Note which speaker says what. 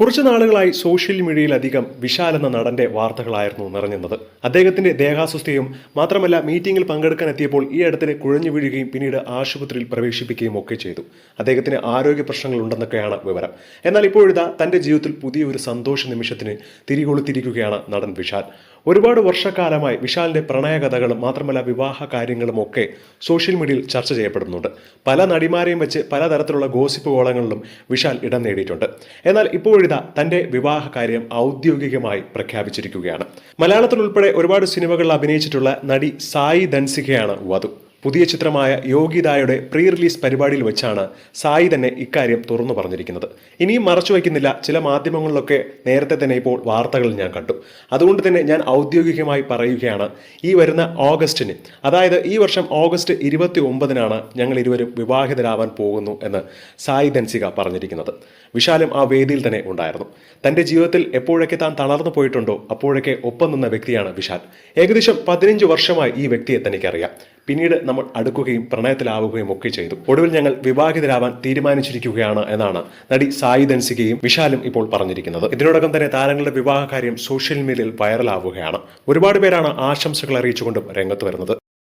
Speaker 1: കുറച്ചു നാളുകളായി സോഷ്യൽ മീഡിയയിൽ അധികം വിശാൽ എന്ന നടന്റെ വാർത്തകളായിരുന്നു നിറഞ്ഞത് അദ്ദേഹത്തിന്റെ ദേഹാസ്വസ്ഥയും മാത്രമല്ല മീറ്റിംഗിൽ പങ്കെടുക്കാൻ എത്തിയപ്പോൾ ഈ അടുത്തിടെ കുഴഞ്ഞു വീഴുകയും പിന്നീട് ആശുപത്രിയിൽ പ്രവേശിപ്പിക്കുകയും ഒക്കെ ചെയ്തു. അദ്ദേഹത്തിന് ആരോഗ്യ പ്രശ്നങ്ങൾ ഉണ്ടെന്നൊക്കെയാണ് വിവരം. എന്നാൽ ഇപ്പോഴിതാ തന്റെ ജീവിതത്തിൽ പുതിയൊരു സന്തോഷ നിമിഷത്തിന് തിരികൊളുത്തിരിക്കുകയാണ് നടൻ വിശാൽ. ഒരുപാട് വർഷക്കാലമായി വിശാലിന്റെ പ്രണയകഥകളും മാത്രമല്ല വിവാഹ കാര്യങ്ങളും ഒക്കെ സോഷ്യൽ മീഡിയയിൽ ചർച്ച ചെയ്യപ്പെടുന്നുണ്ട്. പല നടിമാരെയും വെച്ച് പലതരത്തിലുള്ള ഗോസിപ്പ് കോളങ്ങളിലും വിശാൽ ഇടം നേടിയിട്ടുണ്ട്. എന്നാൽ ഇപ്പോഴിതാ തന്റെ വിവാഹ കാര്യം ഔദ്യോഗികമായി പ്രഖ്യാപിച്ചിരിക്കുകയാണ്. മലയാളത്തിൽ ഉൾപ്പെടെ ഒരുപാട് സിനിമകളിൽ അഭിനയിച്ചിട്ടുള്ള നടി സായി ധൻസികയാണ് വധു. പുതിയ ചിത്രമായ യോഗിതായുടെ പ്രീ റിലീസ് പരിപാടിയിൽ വെച്ചാണ് സായി തന്നെ ഇക്കാര്യം തുറന്നു പറഞ്ഞിരിക്കുന്നത്. ഇനിയും മറച്ചു വയ്ക്കുന്നില്ല. ചില മാധ്യമങ്ങളിലൊക്കെ നേരത്തെ തന്നെ ഇപ്പോൾ വാർത്തകൾ ഞാൻ കണ്ടു. അതുകൊണ്ട് തന്നെ ഞാൻ ഔദ്യോഗികമായി പറയുകയാണ്. ഈ വരുന്ന ഓഗസ്റ്റിന് അതായത് ഈ വർഷം ഓഗസ്റ്റ് ഇരുപത്തി ഒമ്പതിനാണ് ഞങ്ങൾ ഇരുവരും വിവാഹിതരാവാൻ പോകുന്നു എന്ന് സായി ധൻസിക പറഞ്ഞിരിക്കുന്നത്. വിശാലും ആ വേദിയിൽ തന്നെ ഉണ്ടായിരുന്നു. തന്റെ ജീവിതത്തിൽ എപ്പോഴൊക്കെ താൻ തളർന്നു പോയിട്ടുണ്ടോ അപ്പോഴൊക്കെ ഒപ്പം നിന്ന വ്യക്തിയാണ് വിശാൽ. ഏകദേശം പതിനഞ്ച് വർഷമായി ഈ വ്യക്തിയെ തനിക്കറിയാം. പിന്നീട് നമ്മൾ അടുക്കുകയും പ്രണയത്തിലാവുകയും ഒക്കെ ചെയ്തു. ഒടുവിൽ ഞങ്ങൾ വിവാഹിതരാവാൻ തീരുമാനിച്ചിരിക്കുകയാണ് എന്നാണ് നടി സായി ദൻസികയും വിശാലും ഇപ്പോൾ പറഞ്ഞിരിക്കുന്നത്. ഇതിനോടകം തന്നെ താരങ്ങളുടെ വിവാഹകാര്യം സോഷ്യൽ മീഡിയയിൽ വൈറലാവുകയാണ്. ഒരുപാട് പേരാണ് ആശംസകൾ അറിയിച്ചുകൊണ്ടും രംഗത്ത് വരുന്നത്.